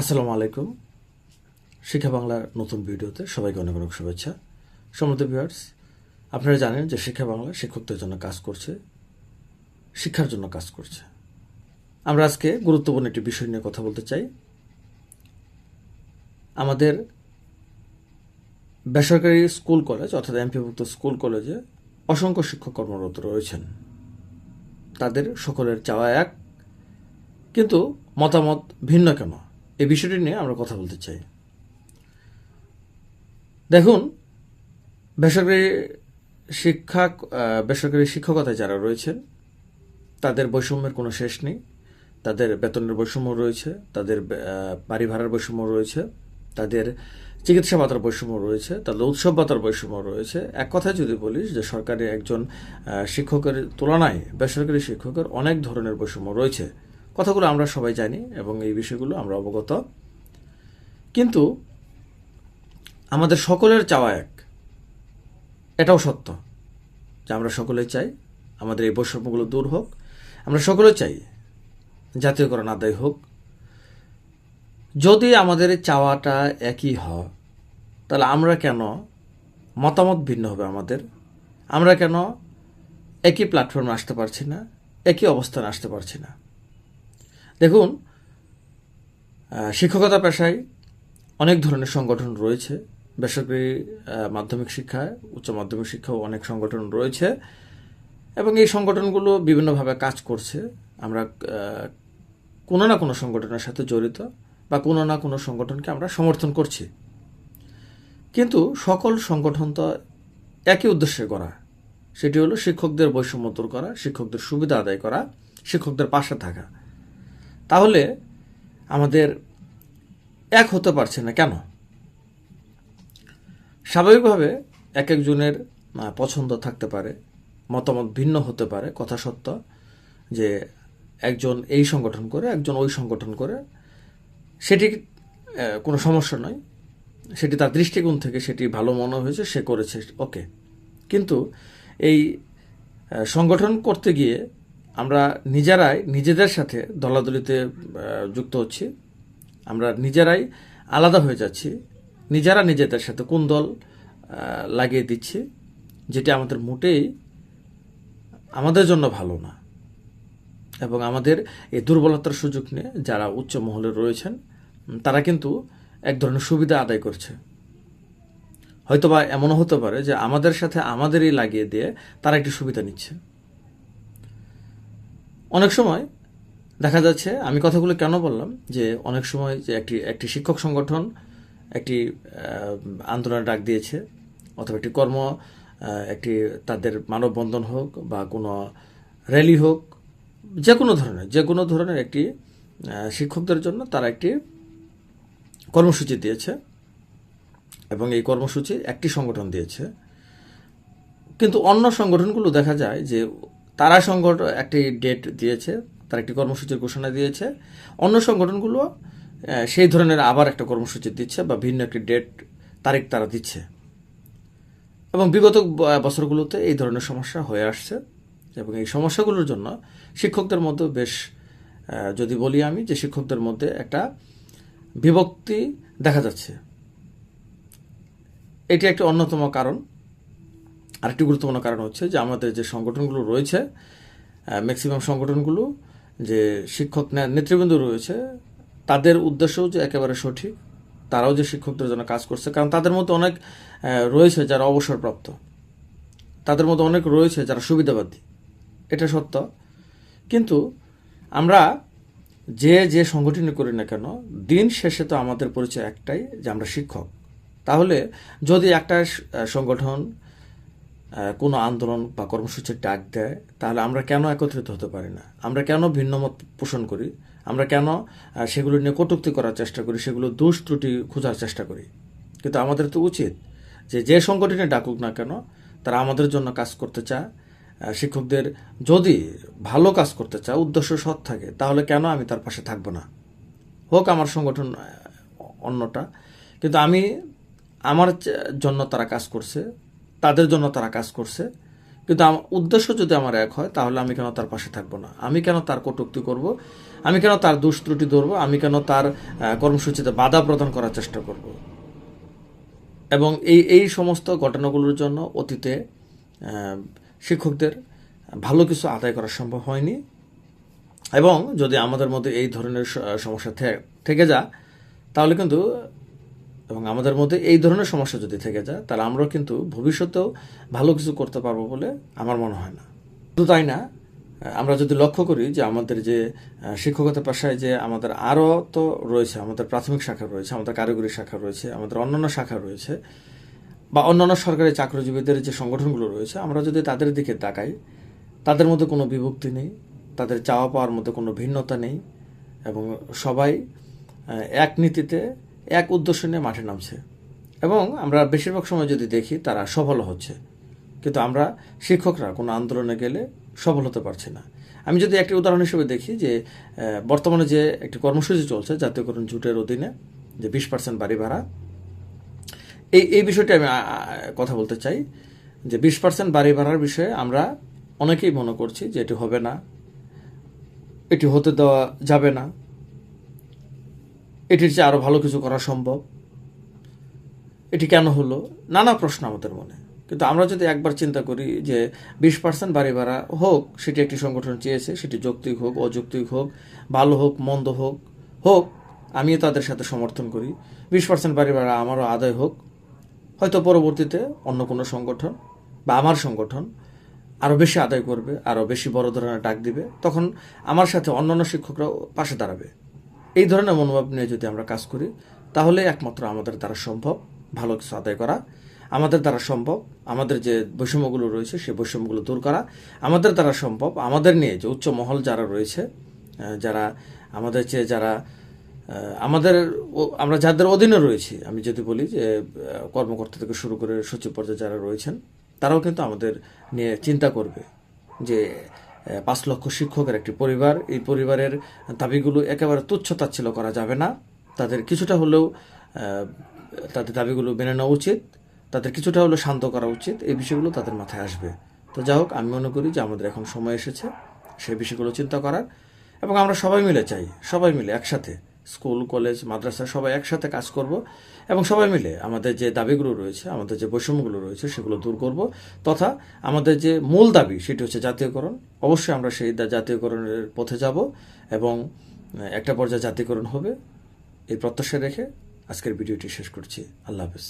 আসসালামু আলাইকুম। শিক্ষা বাংলার নতুন ভিডিওতে সবাইকে অনেক অনেক শুভেচ্ছা। সমৃদ্ধ ভিউয়ার্স, আপনারা জানেন যে শিক্ষা বাংলা শিক্ষকদের জন্য কাজ করছে, শিক্ষার জন্য কাজ করছে। আমরা আজকে গুরুত্বপূর্ণ একটি বিষয় নিয়ে কথা বলতে চাই। আমাদের বেসরকারি স্কুল কলেজ অর্থাৎ এমপিভুক্ত স্কুল কলেজে অসংখ্য শিক্ষক কর্মরত রয়েছেন। তাদের সকলের চাওয়া এক, কিন্তু মতামত ভিন্ন কেন? এই বিষয়টি নিয়ে আমরা কথা বলতে চাই। দেখুন, বেসরকারি শিক্ষা বেসরকারি শিক্ষকতায় যারা রয়েছেন, তাদের বৈষম্যের কোনো শেষ নেই। তাদের বেতনের বৈষম্য রয়েছে, তাদের বাড়ি ভাড়ার বৈষম্য রয়েছে, তাদের চিকিৎসা ভাতার বৈষম্য রয়েছে, তাদের উৎসব ভাতার বৈষম্য রয়েছে। এক কথায় যদি বলিস যে সরকারি একজন শিক্ষকের তুলনায় বেসরকারি শিক্ষকের অনেক ধরনের বৈষম্য রয়েছে। কথাগুলো আমরা সবাই জানি এবং এই বিষয়গুলো আমরা অবগত। কিন্তু আমাদের সকলের চাওয়া এক। এটাও সত্য যে আমরা সকলে চাই আমাদের এই বৈষম্যগুলো দূর হোক। আমরা সকলে চাই জাতীয়করণ আদায় হোক। যদি আমাদের চাওয়াটা একই হয়, তাহলে আমরা কেন মতামত ভিন্ন হবে আমাদের? আমরা কেন একই প্ল্যাটফর্মে আসতে পারছি না, একই অবস্থানে আসতে পারছি না? দেখুন শিক্ষকতা পেশায় অনেক ধরনের সংগঠন রয়েছে। বেসরকারি মাধ্যমিক শিক্ষায় উচ্চ মাধ্যমিক শিক্ষাও অনেক সংগঠন রয়েছে এবং এই সংগঠনগুলো বিভিন্নভাবে কাজ করছে। আমরা কোনো না কোনো সংগঠনের সাথে জড়িত বা কোনো না কোনো সংগঠনকে আমরা সমর্থন করছি। কিন্তু সকল সংগঠন তো একই উদ্দেশ্যে করা সেটি হলো শিক্ষকদের বৈষম্য দূর করা, শিক্ষকদের সুবিধা আদায় করা, শিক্ষকদের পাশে থাকা। তাহলে আমাদের এক হতে পারছে না। কেন? স্বাভাবিকভাবে এক একজনের পছন্দ থাকতে পারে, মতামত ভিন্ন হতে পারে, কথা সত্য, যে একজন এই সংগঠন করে, একজন ওই সংগঠন করে। সেটি কোনো সমস্যা নয়। সেটি তার দৃষ্টিকোণ থেকে সেটি ভালো মনে হয়েছে, সে করেছে, ওকে। কিন্তু এই সংগঠন করতে গিয়ে আমরা নিজেরাই নিজেদের সাথে দলাদলিতে যুক্ত হচ্ছি। আমরা নিজেরাই আলাদা হয়ে যাচ্ছি। নিজেরা নিজেদের সাথে কোন দল লাগিয়ে দিচ্ছি, যেটি আমাদের মোটেই আমাদের জন্য ভালো না। এবং আমাদের এই দুর্বলতার সুযোগ নিয়ে যারা উচ্চ মহলে রয়েছেন তারা কিন্তু এক ধরনের সুবিধা আদায় করছে। হয়তোবা এমনও হতে পারে যে আমাদের সাথে আমাদেরই লাগিয়ে দিয়ে তারা একটি সুবিধা নিচ্ছে। অনেক সময় দেখা যাচ্ছে আমি কথাগুলো কেন বললাম যে অনেক সময় যে একটি একটি শিক্ষক সংগঠন একটি আহ, আন্দোলনের ডাক দিয়েছে অথবা একটি কর্ম একটি তাদের মানববন্ধন হোক বা কোনো র্যালি হোক যে কোনো ধরনের যে কোনো ধরনের একটি শিক্ষকদের জন্য তারা একটি কর্মসূচি দিয়েছে এবং এই কর্মসূচি একটি সংগঠন দিয়েছে। কিন্তু অন্য সংগঠনগুলো দেখা যায় যে তারা সংগঠন একটি ডেট দিয়েছে, তারা একটি কর্মসূচির ঘোষণা দিয়েছে। অন্য সংগঠনগুলো সেই ধরনের আবার একটা কর্মসূচি দিচ্ছে বা ভিন্ন একটি ডেট তারিখ তারা দিচ্ছে। এবং বিগত বছরগুলোতে এই ধরনের সমস্যা হয়ে আসছে এবং এই সমস্যাগুলোর জন্য শিক্ষকদের মধ্যে বেশ যদি বলি আমি যে শিক্ষকদের মধ্যে একটা বিভক্তি দেখা যাচ্ছে। এটি একটি অন্যতম কারণ। আরেকটি গুরুত্বপূর্ণ কারণ হচ্ছে যে আমাদের যে সংগঠনগুলো রয়েছে ম্যাক্সিমাম সংগঠনগুলো, যে শিক্ষক নেতৃবৃন্দ রয়েছে, তাদের উদ্দেশ্যও যে একেবারে সঠিক, তারাও যে শিক্ষকদের জন্য কাজ করছে, কারণ তাদের মধ্যে অনেক রয়েছে যারা অবসরপ্রাপ্ত। তাদের মধ্যে অনেক রয়েছে যারা সুবিধাবাদী, এটা সত্য। কিন্তু আমরা যে যে সংগঠনই করি না কেন, দিন শেষে তো আমাদের পরিচয় একটাই যে আমরা শিক্ষক। তাহলে যদি একটা সংগঠন কোনো আন্দোলন বা কর্মসূচির ডাক দেয়, তাহলে আমরা কেন একত্রিত হতে পারি না? আমরা কেন ভিন্নমত পোষণ করি? আমরা কেন সেগুলো নিয়ে কটুক্তি করার চেষ্টা করি, সেগুলো দোষ ত্রুটি খোঁজার চেষ্টা করি? কিন্তু আমাদের তো উচিত যে যে সংগঠনে ডাকুক না কেন, তারা আমাদের জন্য কাজ করতে চায়। শিক্ষকদের যদি ভালো কাজ করতে চায়, উদ্দেশ্য সৎ থাকে, তাহলে কেন আমি তার পাশে থাকব না? হোক আমার সংগঠন অন্যটা। কিন্তু আমি, আমার জন্য তারা কাজ করছে তাদের জন্য তারা কাজ করছে। কিন্তু আম- উদ্দেশ্য যদি আমার এক হয়, তাহলে আমি কেন তার পাশে থাকব না? আমি কেন তার কটূক্তি করব? আমি কেন তার দোষ ত্রুটি ধরবো? আমি কেন তার কর্মসূচিতে বাধা প্রদান করার চেষ্টা করব? এবং এই এই সমস্ত ঘটনাগুলোর জন্য অতীতে শিক্ষকদের ভালো কিছু আদায় করা সম্ভব হয়নি। এবং যদি আমাদের মধ্যে এই ধরনের সমস্যা থেকে যা, তাহলে কিন্তু এবং আমাদের মধ্যে এই ধরনের সমস্যা যদি থেকে যায়, তাহলে আমরা কিন্তু ভবিষ্যতেও ভালো কিছু করতে পারব বলে আমার মনে হয় না। শুধু তাই না আমরা যদি লক্ষ্য করি যে আমাদের যে শিক্ষকতা পেশায় যে আমাদের আরও তো রয়েছে, আমাদের প্রাথমিক শাখা রয়েছে, আমাদের কারিগরি শাখা রয়েছে, আমাদের অন্যান্য শাখা রয়েছে, বা অন্যান্য সরকারি চাকরিজীবীদের যে সংগঠনগুলো রয়েছে, আমরা যদি তাদের দিকে তাকাই, তাদের মধ্যে কোনো বিভক্তি নেই, তাদের চাওয়া পাওয়ার মধ্যে কোনো ভিন্নতা নেই, এবং সবাই এক নীতিতে এক উদ্দেশ্য নিয়ে মাঠে নামছে। এবং আমরা বেশিরভাগ সময় যদি দেখি, তারা সফল হচ্ছে। কিন্তু আমরা শিক্ষকরা কোনো আন্দোলনে গেলে সফল হতে পারছি না। আমি যদি একটি উদাহরণ হিসেবে দেখি যে বর্তমানে যে একটি কর্মসূচি চলছে, জাতীয়করণ জুটের অধীনে, যে বিশ পার্সেন্ট বাড়ি ভাড়া, এই এই বিষয়টি আমি কথা বলতে চাই যে বিশ পার্সেন্ট বাড়ি ভাড়ার বিষয়ে আমরা অনেকেই মনে করছি যে এটি হবে না, এটি হতে দেওয়া যাবে না। এটির চেয়ে আরও ভালো কিছু করা সম্ভব। এটি কেন হলো? নানা প্রশ্ন আমাদের মনে। কিন্তু আমরা যদি একবার চিন্তা করি যে বিশ পার্সেন্ট বাড়ি ভাড়া হোক, সেটি একটি সংগঠন চেয়েছে, সেটি যৌক্তিক হোক, অযৌক্তিক হোক, ভালো হোক, মন্দ হোক হোক, আমিও তাদের সাথে সমর্থন করি। বিশ পার্সেন্ট বাড়ি ভাড়া আমারও আদায় হোক। হয়তো পরবর্তীতে অন্য কোনো সংগঠন বা আমার সংগঠন আরও বেশি আদায় করবে আরও বেশি বড় ধরনের ডাক দিবে, তখন আমার সাথে অন্যান্য শিক্ষকরাও পাশে দাঁড়াবে। এই ধরনের মনোভাব নিয়ে যদি আমরা কাজ করি, তাহলে একমাত্র আমাদের দ্বারা সম্ভব ভালো কিছু আদায় করা, আমাদের দ্বারা সম্ভব আমাদের যে বৈষম্যগুলো রয়েছে, সেই বৈষম্যগুলো দূর করা, আমাদের দ্বারা সম্ভব আমাদের নিয়ে যে উচ্চ মহল যারা রয়েছে যারা আমাদের চেয়ে যারা আমাদের আমরা যাদের অধীনে রয়েছি, আমি যদি বলি যে কর্মকর্তা থেকে শুরু করে সচিব পর্যায়ে যারা রয়েছেন, তারাও কিন্তু আমাদের নিয়ে চিন্তা করবে যে পাঁচ লক্ষ শিক্ষকের একটি পরিবার। এই পরিবারের দাবিগুলো একেবারে তুচ্ছ তাচ্ছিল্য করা যাবে না। তাদের কিছুটা হলেও তাদের দাবিগুলো মেনে নেওয়া উচিত। তাদের কিছুটা হলেও শান্ত করা উচিত। এই বিষয়গুলো তাদের মাথায় আসবে। তো যাই হোক, আমি মনে করি যে আমাদের এখন সময় এসেছে। সেই বিষয়গুলো চিন্তা করার। এবং আমরা সবাই মিলে চাই, সবাই মিলে একসাথে স্কুল, কলেজ, মাদ্রাসা সবাই একসাথে কাজ করব এবং সবাই মিলে আমাদের যে দাবিগুলো রয়েছে, আমাদের যে বৈষম্যগুলো রয়েছে সেগুলো দূর করব তথা আমাদের যে মূল দাবি সেটি হচ্ছে জাতীয়করণ। অবশ্যই আমরা সেই জাতীয়করণের পথে যাব এবং একটা পর্যায়ে জাতীয়করণ হবে। এই প্রত্যাশা রেখে আজকের ভিডিওটি শেষ করছি। আল্লাহ হাফেজ।